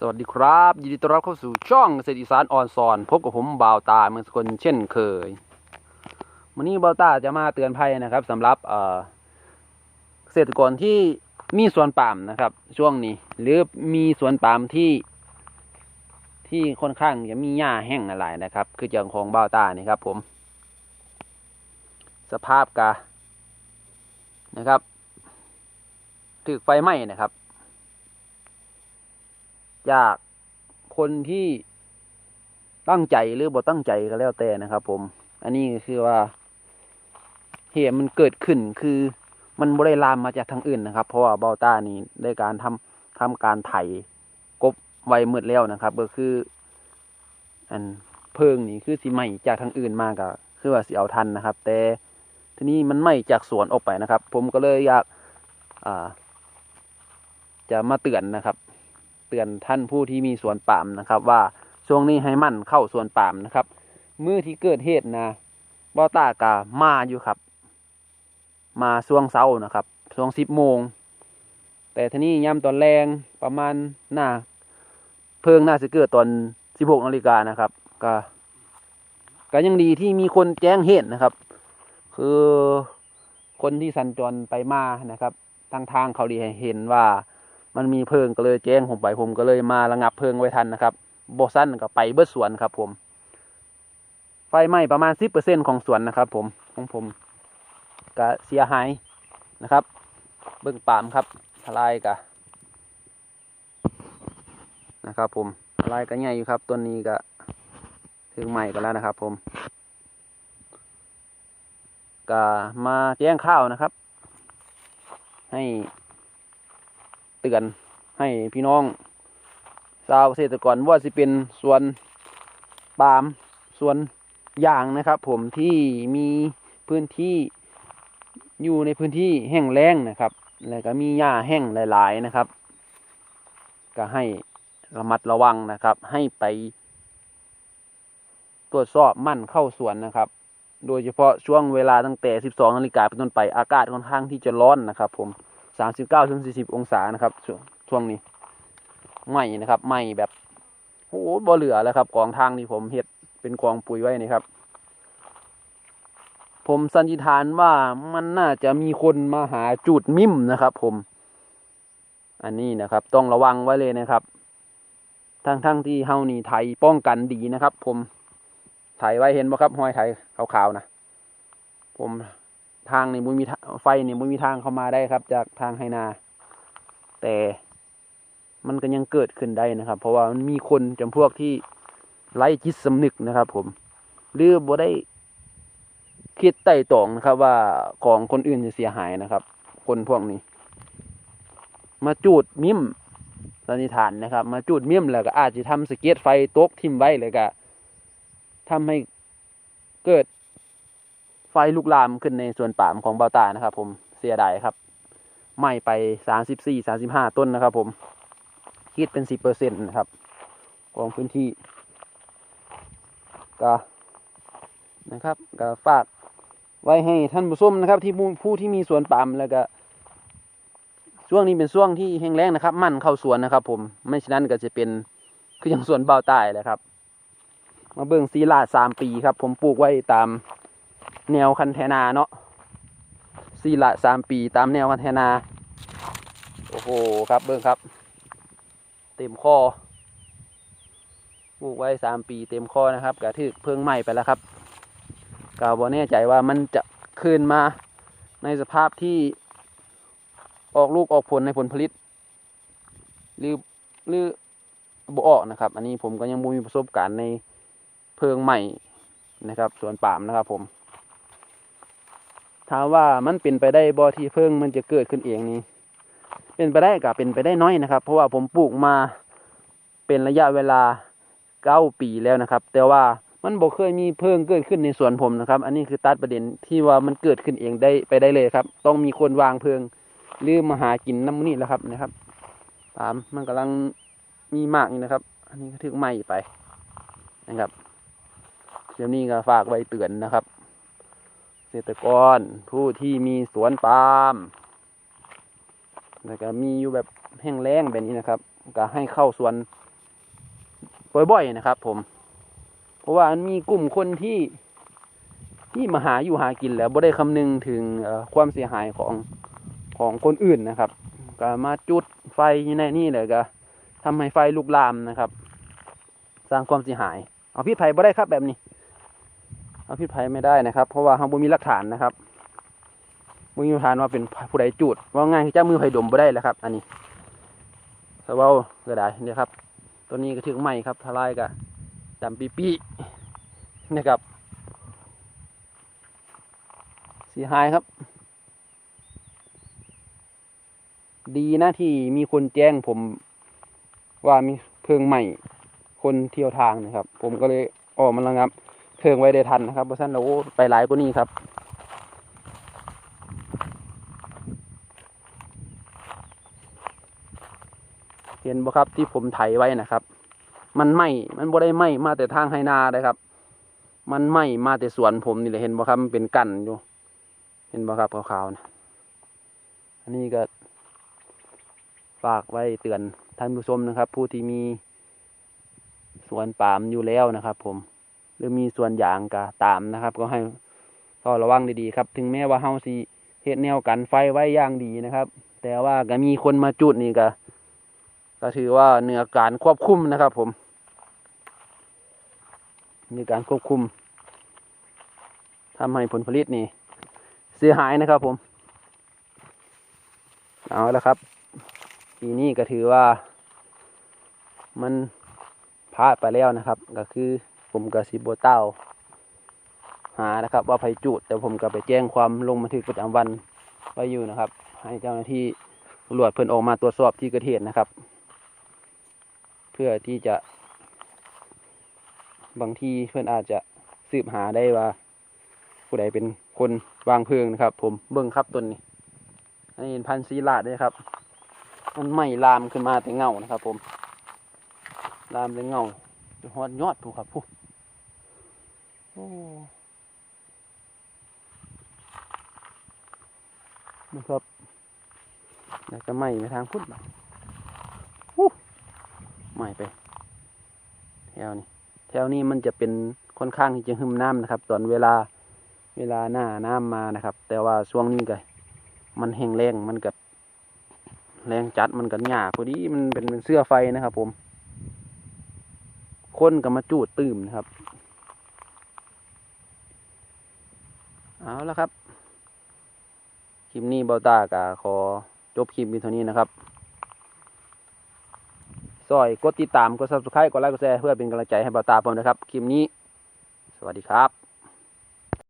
สวัสดีครับ ยินดีต้อนรับเข้าสู่ช่องเกษตรอีสานออนซอน พบกับผมบ่าวตาเมืองสกลเช่นเคย วันนี้บ่าวตาจะมาเตือนภัยนะครับสำหรับเกษตรกรที่มีสวนปาล์มนะครับ ช่วงนี้ หรือมีสวนปาล์มที่ ที่ค่อนข้างจะมีหญ้าแห้งหลายนะครับ คืออย่างของบ่าวตานี่ครับ ผม สภาพกานะครับถูกไฟไหม้นะครับ จากคนที่ตั้งใจหรือบ่ตั้งใจก็แล้วแต่นะครับ ผม อันนี้คือว่าเหตุมันเกิดขึ้นคือมันบ่ได้ลามมาจากทางอื่นนะครับ เพราะว่าเบาต้านี่ได้การทำทำการไถกบไว้หมดแล้วนะครับ ก็คือ อันเพิงนี่คือสิไหม้จากทางอื่นมาก็คือว่าสิเอาทันนะครับ แต่ทีนี้มันไหม้จากสวนออกไปนะครับ ผมก็เลยอยาก อ่า จะมาเตือนนะครับ เตือนท่านผู้ที่มีสวนปาล์มนะครับ ว่าช่วงนี้ให้มั่นเข้าสวนปาล์มนะครับมือที่เกิดเหตุนะบอตากามาอยู่ครับ มาช่วงเช้านะครับช่วงสิบโมง แต่ทีนี้ย่ำตอนแรงประมาณหน้า เพิ่งน่าจะเกิดตอนสิบหกนาฬิกานะครับ ก็ก็ยังดีที่มีคนแจ้งเหตุนะครับ คือคนที่สัญจรไปมานะครับทางทางเขาดีเห็นว่า มันมีเพลิงก็เลยแจ้งผมไปผมก็เลยมาระงับเพลิงไว้ทันนะครับบอสั้นก็ไปเบิดสวนครับ ผม ไฟไหม้ประมาณสิบเปอร์เซ็นของสวนนะครับ ผมของผมก็เสียหายนะครับ เบื้องปามครับทลายกะนะครับ ผมทลายก็ใหญ่อยู่ครับต้นนี้ก็ถึงใหม่กันแล้วนะครับ ผมก็มาแจ้งข้าวนะครับ ให้ ตือนให้พี่น้องชาวเกษตรกรว่าสิเป็นสวนปาล์มสวนยางนะครับ ผมที่มีพื้นที่อยู่ในพื้นที่แห้งแล้งนะครับ แล้วก็มีหญ้าแห้งหลาย ๆนะครับ ก็ให้ระมัดระวังนะครับ ให้ไป ตรวจสอบมั่นเข้าสวนนะครับ โดยเฉพาะช่วงเวลาตั้งแต่ 12นาฬิกาเป็นต้นไปอากาศค่อนข้างที่จะร้อนนะครับ ผม สามสิบเก้าถึงสี่สิบองศานะครับช่วงช่วงนี้ไหมนะครับไหมแบบโอ้โหบ่เหลือแล้วครับกองทางที่ผมเฮ็ดเป็นกองปุ๋ยไว้นี่ครับ ผมสันนิษฐานว่ามันน่าจะมีคนมาหาจุดมิ่มนะครับ ผม อันนี้นะครับ ต้องระวังไว้เลยนะครับ ทั้งทั้งที่เฮานี่ไทยป้องกันดีนะครับ ผมไถไว้เห็นบ่ครับห้อยไถขาวๆนะผม ทางนี่มุมีไฟนี่มุมีทางเข้ามาได้ครับ จากทางไหนา แต่มันก็ยังเกิดขึ้นได้นะครับ เพราะว่ามันมีคนจำพวกที่ไร้จิตสำนึกนะครับ ผมหรือบ่ได้คิดไต่ตองนะครับ ว่าของคนอื่นจะเสียหายนะครับ คนพวกนี้ มาจูดมิมสันนิษฐานนะครับ มาจูดมิมแล้วก็อาจจะทำสเก็ตไฟตกทิ่มไว้เลยก็ทำให้เกิด ลุกลามขึ้นในส่วนปามของเบาตานะครับ ผมเสียดายครับไหม้ไปสามสิบสี่สาสิบห้าต้นนะครับ ผมคิดเป็นสิบเปอร์เซ็นต์นะครับของพื้นที่ก็นะครับก็ฝากไว้ให้ท่านผู้ชมนะครับ ที่ผู้ที่มีสวนปามแล้วก็ช่วงนี้เป็นช่วงที่แห้งแล้งนะครับ มั่นเข้าสวนนะครับ ผมไม่ฉะนั้นก็จะเป็นคืออย่างสวนเบาใต้แหละครับ มาเบิ่งซีลาดสามปีครับ ผมปลูกไว้ตาม แนวคันเทนาเนาะสี่ละสามปีตามแนวคันเทนา โอ้โหครับเบิ้งครับ เต็มข้อปลูกไว้สามปีเต็มข้อนะครับกระทึกเพิ่งไหม้ไปแล้วครับกาบอแน่ใจว่ามันจะคืนมาในสภาพที่ออกลูกออกผลในผลผลิต หรือหรือบ่ออกนะครับ อันนี้ผมก็ยังบ่มีประสบการณ์ในเพิงใหม่นะครับ สวนปามนะครับผม ถามว่ามันเป็นไปได้บ่ที่เพิ่งมันจะเกิดขึ้นเองนี้ เป็นไปได้กับเป็นไปได้น้อยนะครับ เพราะว่าผมปลูกมาเป็นระยะเวลาเก้าปีแล้วนะครับ แต่ว่ามันบ่เคยมีเพิ่งเกิดขึ้นในสวนผมนะครับ อันนี้คือตัดประเด็นที่ว่ามันเกิดขึ้นเองได้ไปได้เลยครับ ต้องมีคนวางเพิงหรือมาหากินน้ำมันนี่แล้วครับนะครับปามมันกำลังมีมากนี่นะครับ อันนี้ก็ถึงไหม้ไปนะครับเดี๋ยวนี้ก็ฝากไว้เตือนนะครับ เกษตรกรผู้ที่มีสวนปาล์มแล้วก็มีอยู่แบบแห้งแล้งแบบนี้นะครับ ก็ให้เข้าสวนบ่อยๆนะครับ ผม เพราะว่ามันมีกลุ่มคนที่ที่มาหาอยู่หากินแล้วบ่ได้คำนึงถึงความเสียหายของของคนอื่นนะครับ ก็มาจุดไฟอยู่ในนี่เลยก็ทำให้ไฟลุกลามนะครับ สร้างความเสียหาย เอาพิษภัยบ่ได้ครับแบบนี้ เอาพิษภัยไม่ได้นะครับ เพราะว่าเราบ่มีหลักฐานนะครับบ่มีหลักฐานว่าเป็นผู้ใดจุดว่าง่ายคือเจ้ามือไผดมบ่ได้แล้วครับ อันนี้ถ้าเว้าก็ได้เนี่ยครับ ตัวนี้ก็ถึงใหม่ครับทลายก็ดำปีปีนะครับสีหายครับ ดีนะที่มีคนแจ้งผมว่ามีเพลิงใหม่คนเที่ยวทางนะครับ ผมก็เลยออกมาระงับ เพลิงไว้ได้ทันนะครับเพราะฉะนั้นเราไปหลายกว่านี้ครับเห็นบ่ครับที่ผมไถไว้นะครับ มันไหมมันบ่ได้ไหมมาแต่ทางไหนาเลยครับ มันไหมมาแต่สวนผมนี่แหละเห็นบ่ครับมันเป็นกันอยู่ เห็นบ่ครับขาวๆนะอันนี้ก็ฝากไว้เตือนท่านผู้ชมนะครับ ผู้ที่มีสวนปามอยู่แล้วนะครับ ผม หรือมีส่วนอย่างก็ตามนะครับ ก็ให้เฝ้าระวังดีๆครับ ถึงแม้ว่าเฮาสิเฮ็ดแนวกันไฟไว้อย่างดีนะครับ แต่ว่าก็มีคนมาจุดนี่ก็ก็ถือว่าเหนือการควบคุมนะครับ ผมมีการควบคุมทำให้ผลผลิตนี่เสียหายนะครับ ผม เอาละครับปีนี้ก็ถือว่ามันพลาดไปแล้วนะครับ ก็คือ ผมกับซิโบเต้าหานะครับ ว่าไผจุด แต่ผมก็ไปแจ้งความลงบันทึกประจำวันไว้อยู่นะครับ ให้เจ้าหน้าที่ตำรวจเพิ่นออกมาตรวจสอบที่เกิดเหตุนะครับ เพื่อที่จะ บางทีเพื่อนอาจจะสืบหาได้ว่า ผู้ใดเป็นคนวางเพลิงนะครับ ผมเบิ้งครับต้นนี้อันนี้เป็นพันธุ์ซีลาดด้วยครับ มันไหม่ลามขึ้นมาแต่เงานะครับ ผม ลามแต่เงาจนฮอดยอดผูกครับผู้ โอ้นะครับอยากจะไหม่ไปทางพุทธบ่อู้ไหม่ไป แถวนี้ แถวนี้มันจะเป็นค่อนข้างที่จะหึมน้ำนะครับ ตอนเวลาเวลาหน้าน้ำมานะครับ แต่ว่าช่วงนี้ก็มันแห้งแรงมันกับแรงจัดมันกับหยาพอดีมันเป็นเป็นเสื้อไฟนะครับ ผม คนก็มาจูดตื่มนะครับ เอาละครับ คลิปนี้เบาตากะขอจบคลิปมีเท่านี้นะครับซอยกดติดตามกด subscribe กดไลค์กดแชร์เพื่อเป็นกำลังใจให้เบาตาผมนะครับ คลิปนี้ สวัสดีครับ